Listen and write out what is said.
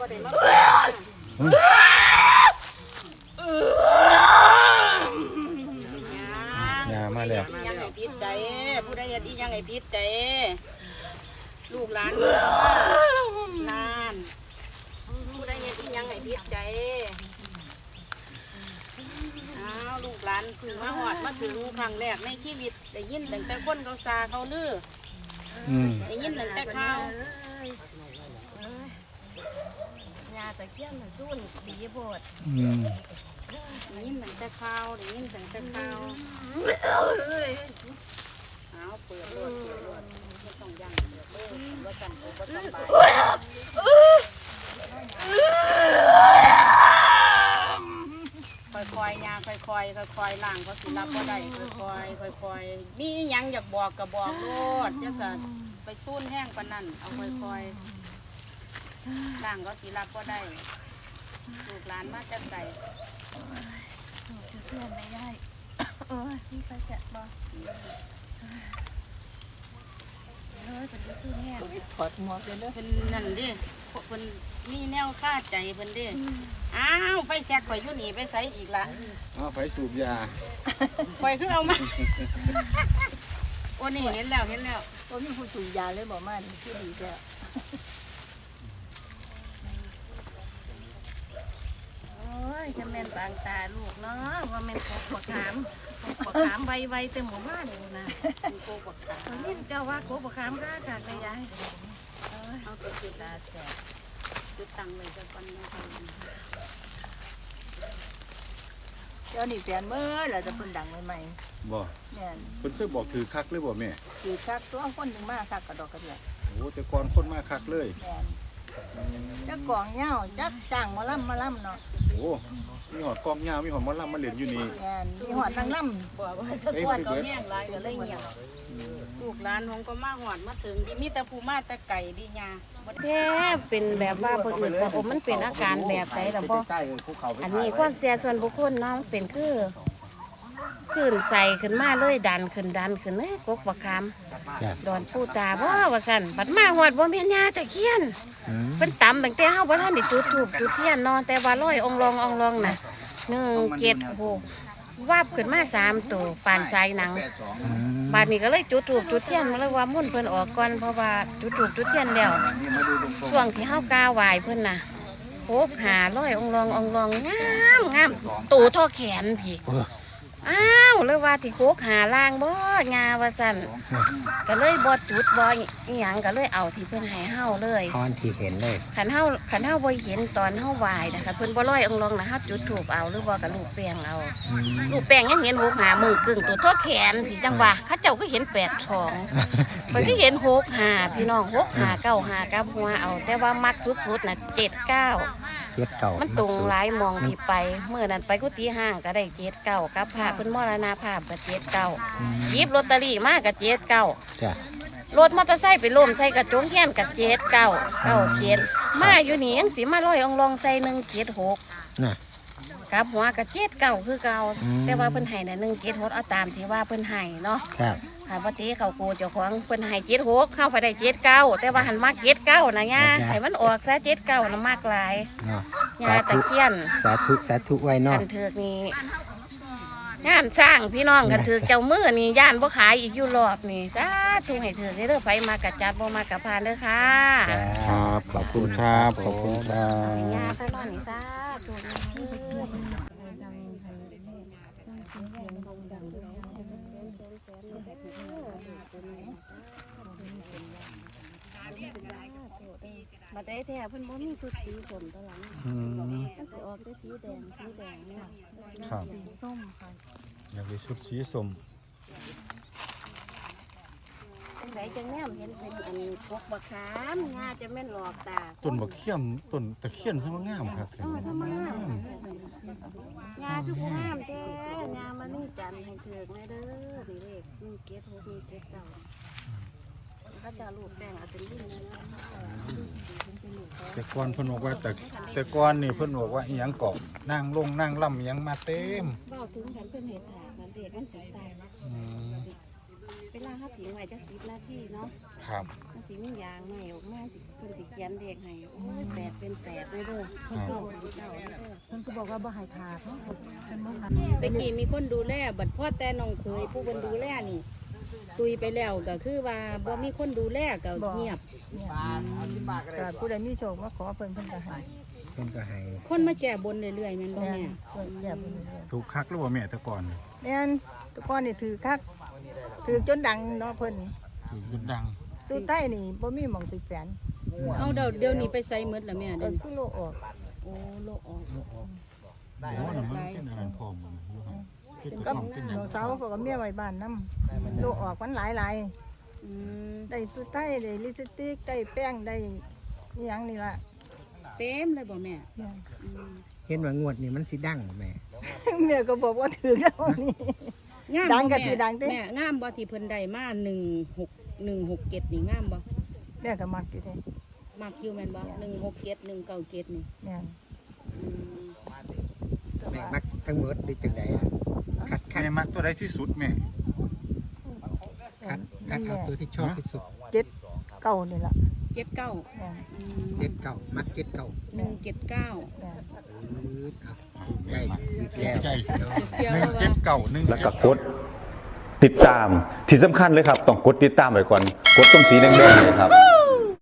บ่ได้มายามาแล้วยังให้พิษใจผู้ใดเฮ็ดอีหยังให้พิษใจลูกหลานนานผู้ใดเฮ็ดอีหยังให้พิษใจอ้าวลูกหลานเพึ่งมาหอดมาถึงครั้งแรกในชีวิตได้ยินตั้งแต่คนเขาซาเขาลืออืม ได้ยินตั้งแต่ข่าวยา ตะเกียนน่ะสู้นี่ดีโพดอืมได้ยินตั้งแต่ข่าวได้ยินตั้งแต่ข่าวเอาเปิดรวดเปิดรวดไม่ต้องยั่งเปิดเลยว่ากันกูบ่สบายค่อยๆยาค่อยๆค่อยๆล้างก็สิรับบ่ได้ค่อยๆค่อยๆมีอิหยังอยากบอกก็บอกโลดจะสะไปสู้นแห้งปานนั้นเอาค่อยๆ ล้างก็สิรับบ่ได้ลูกหลานมาจากไกลเพื่อนไม่ได้โอ้ยพี่ไปจะบ่เออจะไปสู้แห้งถอดหมวกเลยเด้อเพิ่นนั่นดิเพิ่นมีแนวค่าใจเพิ่นดิอ้าวไฟแซกข่อยอยู่นี่ไปใส่อีกละอ้าวไฟสูบยาข่อยคือเอามาโอ้นี่เห็นแล้วเห็นแล้วก็มีผู้สูบยาเลยบอกมานี่คือดีแล้โยจะแม่นบางตาลูกเนาะว่าแม่นกบปะขามกบปะขามใบใบเต็มหมู่บ้านอยู่นะมีโกบักตาตอนนี้เจ้าว่ากบปะขามก็จากเลยยายเออเอาไปจุดตาแสกจุดตังไว้จะก่อนนะคะเจ้านี่เปลี่ยนเมื่อเราจะเพิ่นดังใหม่บ่ๆเนี่ยเพิ่นเคยบอกถือคักเลยบ่แม่ คือคักตัวคนหนึ่งมาคักกระดอกกระเดียดโอ้แต่ก่อนคนมาคักเลย แม่น จักกองเหย้าจักจ้างหมาล่ำมาล่ำเนาะโอ้มีหอดกองยาวมีหอดหมอลำมาเล่นอยู่นี่แม่นมีหอดนางล่บอกว่าจะสวดเขาแห้งหลายก็เลยเงียบลูกหลานผมก็มาหอดมาถึงดิมีแต่ผู้มาแต่ไก่ดิยาบ่ได้แท้เป็นแบบว่าคนอื่นบอกโอ้มันเป็นอาการแบบไหนล่ะบ่อันนี้ความเสียส่วนบุคคลเนาะมันเป็นคือขึ้นใส่ขึ้นมาเลยดันขึ้นดันขึ้นเลยกกบักคำ ดอนผู้ตาบ่ว่าซั่นบัดมาฮอดบ่แม่นยาตะเคียนเพิ่นตำตั้งแต่เฮาบ่ทันได้จุดธูปจุดเทียนเนาะแต่ว่าร้อยองค์รององค์รองน่ะ1 7 6วาบขึ้นมาสามตัวปานสายหนังบาดนี้ก็เลยจุดถูกจุดเทียนมาเลยว่ามุ่นเพิ่นออกก่อนเพราะว่าจุดถูกจุดเทียนแล้วช่วงที่เฮากาวายเพิ่นน่ะโคกหาร้อยองค์รององค์รองงามงามตูเท่อแขนพี่อ้าวเลยว่าที่โคกหาล่างบ่งาว่าสั่นก็เลยบ่จุดบ่อีหยังก็เลยเอาที่เพิ่นให้เฮาเลยตอนที่เห็นเลยขันเฮาขันเฮาบ่เห็นตอนเฮาวายนะคะเพิ่นบ่ร้อยองค์รองนะเฮาจุดถูกเอาหรือบ่กับลูกแป้งเอาลูกแป้งยังเห็นหกหามือกึ่งตัวทั่วแขนพี่จังว่าเข้าเจ้าก็เห็นแปดทองมันก็เห็นหกหาพี่น้องหกหาเก้าหากับหัวเอา แต่ว่ามักสุดๆน่ะเจ็ดเก้า เจ็ดเก่ามันตรงหลายหมองที่ไปเมื่อนั้นไปกุฏิห้างก็ได้เจ็ดเก้ากับพระเพิ่นมรณภาพก็เจ็ดเก้าหยิบลอตเตอรี่มาก็เจ็ดเก้าจ้ะรถมอเตอร์ไซค์ไปล้มใส่กระจงแค้นกับเจ็ดเก้าเก้าเจ็ดมาอยู่นี่ยังสิมาลอยองลองใส่หนึ่งเจ็ดหกน่ะกับหัวกับเจ็ดเก้าคือเก่าอืมแต่ว่าเพิ่นให้น่ะหนึ่งเจ็ดหกเอาตามที่ว่าเพิ่นให้เนาะครับ หาปฏิเขาโกเจ้าของเพิ่นให้เจ็ดหกเข้าไปได้เจ็ดเก้าแต่ว่าหันมากเจ็ดเก้านะย่าให้มันออกซะเจ็ดเก้านะมากหลายเนาะย่าสาตะธุเคียนสาธุสาธุไว้กัเนาะนเถือกนี่งานสร้างพี่น้องกันเถือกเจ้ามือนี่ย่านบ่ขายอีกอยู่รอบนี่สาธุให้เถือกเด้อไฟมากระจัดบ่มากระพานเด้อค่ะครับ ขอบคุณครับ ขอบคุณครัให้บย่าไปนอนนี่สาธุ บัดได้ แท้เพิ่นบ่มีชุดสีสมตัวหลังอืมมันสิออกแต่สีแดงสีแดงเนี่ยครับส้มค่ะอยากได้ชุดสีสมจังไดจังแนมเห็นเป็นอันพวกบักขามงาจะแม่นหลอกตาต้นบักเขียมต้นตะเคียนซะว่างามครับเออทำไมงามงาคือผู้งามแท้งามันนี่จันทร์ให้เถือกแม่เด้อนี่เลขนี่เกตหกนี่เกตเก้า เขาจะลูกแป้งเอาเป็นรุ่นนะแต่ก่อนเพิ่นบอกว่าแต่แต่ก่อนนี่เพิ่นบอกว่าอีหยังเกาะนั่งลงนั่งล่ำอีหยังมาเต็มเบ้าถึงกันเพิ่นเห็ดถากมันเด็กมันสิใส่อืมเวลาเขาทิ้งไว้จักสิบนาทีเนาะครับมันสิมียางใหม่ออกมาสิเพิ่นสิเขียนเลขให้โอ้ยแปดเป็นแปดเลยเด้อครับเก้าเป็นเก้าเลยเด้อเพิ่นก็บอกว่าบ่ให้ขาดเนาะเพิ่นบ่ขาดตะกี้มีคนดูแลบัดพ่อแต่น้องเคยผู้คนดูแลนี่ ตุยไปแล้วก็คือว่าบ่มีคนดูแลก็เงียบก็ผู้ใดมีโชคมาขอเพิ่นเพิ่นก็ให้เพิ่นก็ให้คนมาแก้บนเรื่อยๆแม่นบ่แม่แม่นเพิ่นแย่บ่ได้ถูกคักหรือว่าแม่แต่ก่อนแม่นแตะก้อนนี่ถือคักถือจนดังเนาะเพิ่นถูกจนดังจุดใต้นี่บ่มีหม่องสิแปนเอาเดี๋ยวเดี๋ยวนี้ไปใส่หมดแล้วแม่ก็เดี๋ยวนี้คือโลออกโอ้โลกออกโอ้น่ะมันเป็นอะไรพร้อมมันอยู่หั่น เป็นเป็นกกัระบท่อมเป็นหยังน้องสาวเขาก็เมียไว้บ้านนำโลออกมันหลายหลายอืมได้สุดใต้ได้ลิปสติกได้แป้งได้อีหยังนี่ล่ะเต็มเลยบ่แม่แม่นอืมเห็นว่างวดนี้มันสิดังแม่แม่ก็บอกว่าถือแล้วนี่ งามดังบ่ก็แม่สิดังเด้ แม่งามบ่ที่เพิ่นได้มา16 167นี่งามบ่แม่ก็มักอยู่เด้มักอยู่แม่นบ่167 197นี่แม่นอืมแม่มักทั้งหมดได้จังไดอะ คัดคัดแม่มักตัวใดที่สุดแม่คัดคัดเอาตัวที่ชอบที่สุดเจ็ดเก้านี่ล่ะ79แม่นอืมเจ็ดเก้ามักเจ็ดเก้า179แม่นอือเอาใกล้อีกแล้วใจเสียหนึ่งว่าเจ็ดเก่าหนึ่งแล้วก็เจ็ดกดติดตามที่สำคัญเลยครับ ต้องกดติดตามไว้ก่อน กดตรงสีแดงๆเลยครับ